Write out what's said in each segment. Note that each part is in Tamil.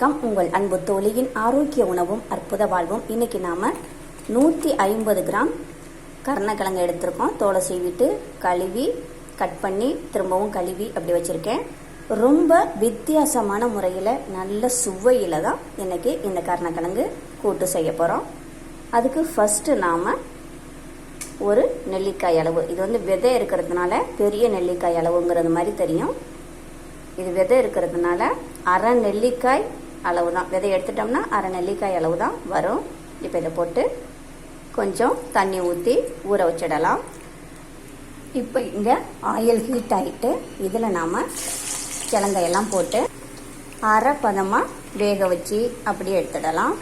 கம் உங்கள் அன்பு தோழியின் ஆரோக்கிய உணவும் அற்புத வாழ்வும். இன்னைக்கு நாம நூற்றி ஐம்பது கிராம் கருணக்கிழங்கு எடுத்திருக்கோம். தோலை சீவிட்டு கழுவி கட் பண்ணி திரும்பவும் கழுவி அப்படி வச்சுருக்கேன். ரொம்ப வித்தியாசமான முறையில் நல்ல சுவையில் தான் இன்னைக்கு இந்த கருணக்கிழங்கு கூட்டு செய்ய போகிறோம் அதுக்கு ஃபஸ்ட்டு நாம் ஒரு நெல்லிக்காய் அளவு. இது வந்து விதை இருக்கிறதுனால பெரிய நெல்லிக்காய் அளவுங்கிறது மாதிரி தெரியும். இது விதை இருக்கிறதுனால அரை நெல்லிக்காய் அளவு தான் விதை எடுத்துட்டோம்னா அரை நெல்லிக்காய் அளவு தான் வரும். இப்போ இதை போட்டு கொஞ்சம் தண்ணி ஊற்றி ஊற வச்சிடலாம். இப்போ இங்கே ஆயில் ஹீட் ஆகிட்டு இதில் நாம் கிழங்கையெல்லாம் போட்டு அரை பதமாக வேக வச்சு அப்படியே எடுத்துடலாம்.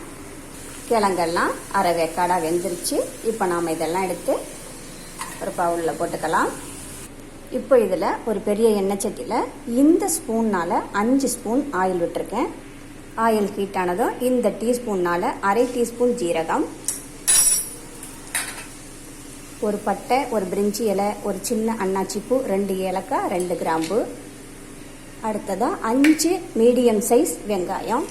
கிழங்கெல்லாம் அரை வேக்காடாக வெந்துருச்சு. இப்போ நாம் இதெல்லாம் எடுத்து ஒரு பவுலில் போட்டுக்கலாம். இப்போ இதில் ஒரு பெரிய எண்ணெய் சட்டியில் இந்த ஸ்பூன்னால் அஞ்சு ஸ்பூன் ஆயில் விட்டுருக்கேன். ஆயில் ஹீட் ஆனதும் இந்த டீஸ்பூன்னால் அரை டீஸ்பூன் ஜீரகம் ஒரு பட்டை ஒரு பிரிஞ்சி இலை ஒரு சின்ன அன்னாச்சி பூ ரெண்டு ஏலக்காய் ரெண்டு கிராம்பு. அடுத்ததாக அஞ்சு மீடியம் சைஸ் வெங்காயம்.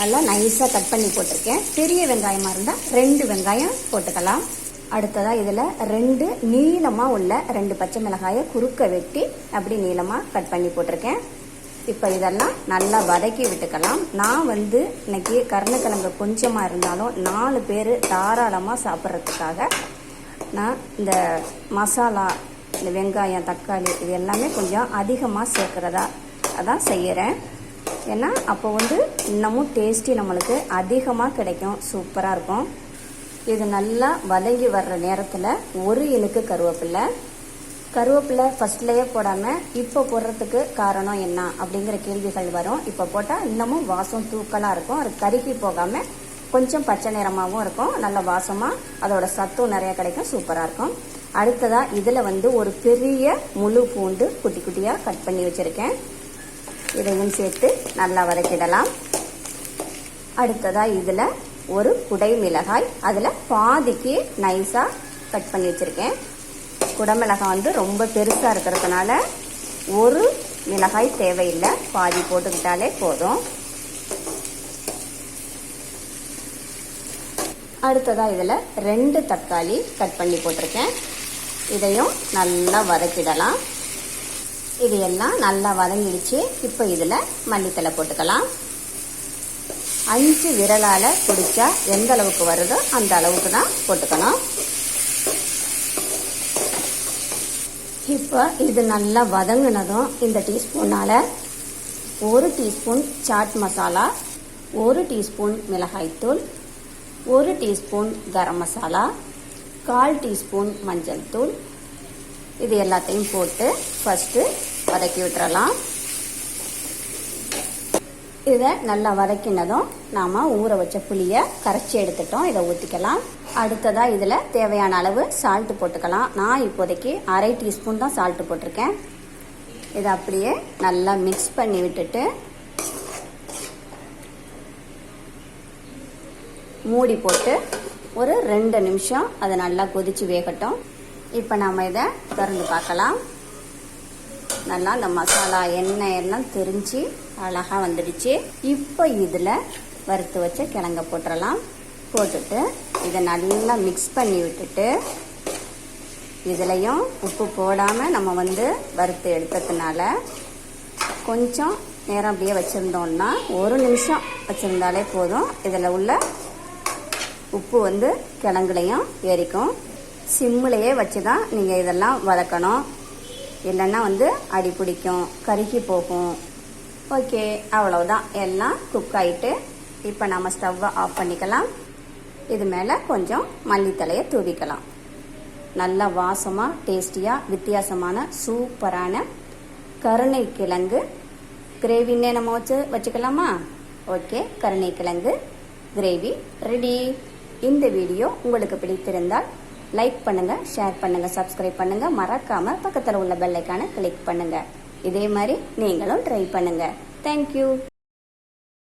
நல்லா நைஸாக கட் பண்ணி போட்டிருக்கேன். பெரிய வெங்காயமாக இருந்தால் ரெண்டு வெங்காயம் போட்டுக்கலாம். அடுத்ததாக இதில் ரெண்டு நீளமாக உள்ள ரெண்டு பச்சை மிளகாயை குறுக்க வெட்டி அப்படி நீளமாக கட் பண்ணி போட்டிருக்கேன். இப்போ இதெல்லாம் நல்லா வதக்கி விட்டுக்கலாம். நான் வந்து இன்னைக்கு கருணக்கிழங்கு கொஞ்சமாக இருந்தாலும் நாலு பேர் தாராளமாக சாப்பிட்றதுக்காக நான் இந்த மசாலா இந்த வெங்காயம் தக்காளி இது எல்லாமே கொஞ்சம் அதிகமாக சேர்க்குறதா அதான் செய்கிறேன் ஏன்னா அப்போ வந்து இன்னமும் டேஸ்டி நம்மளுக்கு அதிகமாக கிடைக்கும். சூப்பராக இருக்கும். இது நல்லா வதங்கி வர்ற நேரத்தில் ஒரு இழுக்கு கருவேப்பில்லை கருவேப்பிலை ஃபர்ஸ்ட்லேயே போடாமல் இப்போ போடுறதுக்கு காரணம் என்ன அப்படிங்கிற கேள்விகள் வரும். இப்போ போட்டால் இன்னமும் வாசம் தூக்கலாக இருக்கும். அது கருகி போகாமல் கொஞ்சம் பச்சை நிறமாகவும் இருக்கும். நல்ல வாசமாக அதோட சத்தும் நிறைய கிடைக்கும். சூப்பராக இருக்கும். அடுத்ததாக இதில் வந்து ஒரு பெரிய முழு பூண்டு குட்டி குட்டியாக கட் பண்ணி வச்சுருக்கேன். இதையும் சேர்த்து நல்லா வதக்கிடலாம். அடுத்ததாக இதில் ஒரு குடை மிளகாய். அதில் பாதிக்கு நைஸாக கட் பண்ணி வச்சுருக்கேன். குடமிளகாய் வந்து ரொம்ப பெருசாக இருக்கிறதுனால ஒரு மிளகாய் தேவையில்லை. பாதி போட்டுக்கிட்டாலே போதும். அடுத்ததாக இதில் ரெண்டு தக்காளி கட் பண்ணி போட்டிருக்கேன். இதையும் நல்லா வதக்கிடலாம். இது எல்லாம் நல்லா வதங்கிடுச்சு. இப்போ இதில் மல்லித்தலை போட்டுக்கலாம். அஞ்சு விரலால் பிடிச்சா எந்த அளவுக்கு வருதோ அந்த அளவுக்கு தான் போட்டுக்கணும். இப்போ இது நல்லா வதங்கினதும் இந்த டீஸ்பூனால் ஒரு டீஸ்பூன் சாட் மசாலா ஒரு டீஸ்பூன் மிளகாய்த்தூள் ஒரு டீஸ்பூன் கரம் மசாலா கால் டீஸ்பூன் மஞ்சள் தூள். இது எல்லாத்தையும் போட்டு ஃபஸ்ட்டு வதக்கி விட்டுறலாம். இதை நல்லா வதக்கினதும் நாம் ஊற வச்ச புளியை கரைச்சி எடுத்துட்டோம். இதை ஊற்றிக்கலாம் அடுத்ததாக இதில் தேவையான அளவு சால்ட்டு போட்டுக்கலாம். நான் இப்போதைக்கு அரை டீஸ்பூன் தான் சால்ட்டு போட்டிருக்கேன். இதை அப்படியே நல்லா மிக்ஸ் பண்ணி விட்டுட்டு மூடி போட்டு ஒரு ரெண்டு நிமிஷம் அதை நல்லா கொதிச்சு வேகட்டும். இப்போ நம்ம இதை திறந்து பார்க்கலாம். நல்லா அந்த மசாலா எண்ணெய் எல்லாம் தெரிஞ்சு அழகாக வந்துடுச்சு. இப்போ இதில் வறுத்து வச்ச கிழங்க போட்டுடலாம் போட்டுட்டு இதை நல்லா மிக்ஸ் பண்ணி விட்டுட்டு இதுலேயும் உப்பு போடாமல் நம்ம வந்து வறுத்து எடுத்ததுனால கொஞ்சம் நேரம் அப்படியே வச்சுருந்தோம்னா ஒரு நிமிஷம் வச்சுருந்தாலே போதும். இதில் உள்ள உப்பு வந்து கிழங்குலையும் ஏறிக்கும். சிம்மிலையே வச்சு தான் நீங்கள் இதெல்லாம் வதக்கணும். இல்லைன்னா வந்து அடி பிடிக்கும் கருகி போகும். ஓகே அவ்வளவுதான். எல்லாம் குக் ஆகிட்டு இப்போ நம்ம ஸ்டவ்வை ஆஃப் பண்ணிக்கலாம். இது மேலே கொஞ்சம் மல்லித்தலையை தூவிக்கலாம். நல்ல வாசமாக டேஸ்டியாக வித்தியாசமான சூப்பரான கருணை கிழங்கு. கிரேவின்னே நம்ம வச்சு வச்சுக்கலாமா? ஓகே கருணை கிழங்கு கிரேவி ரெடி இந்த வீடியோ உங்களுக்கு பிடித்திருந்தால் லைக் பண்ணுங்க ஷேர் பண்ணுங்க சப்ஸ்கிரைப் பண்ணுங்க. மறக்காம பக்கத்தில் உள்ள பெல்லைக்கான கிளிக் பண்ணுங்க. இதே மாதிரி நீங்களும் ட்ரை பண்ணுங்க. தேங்க்யூ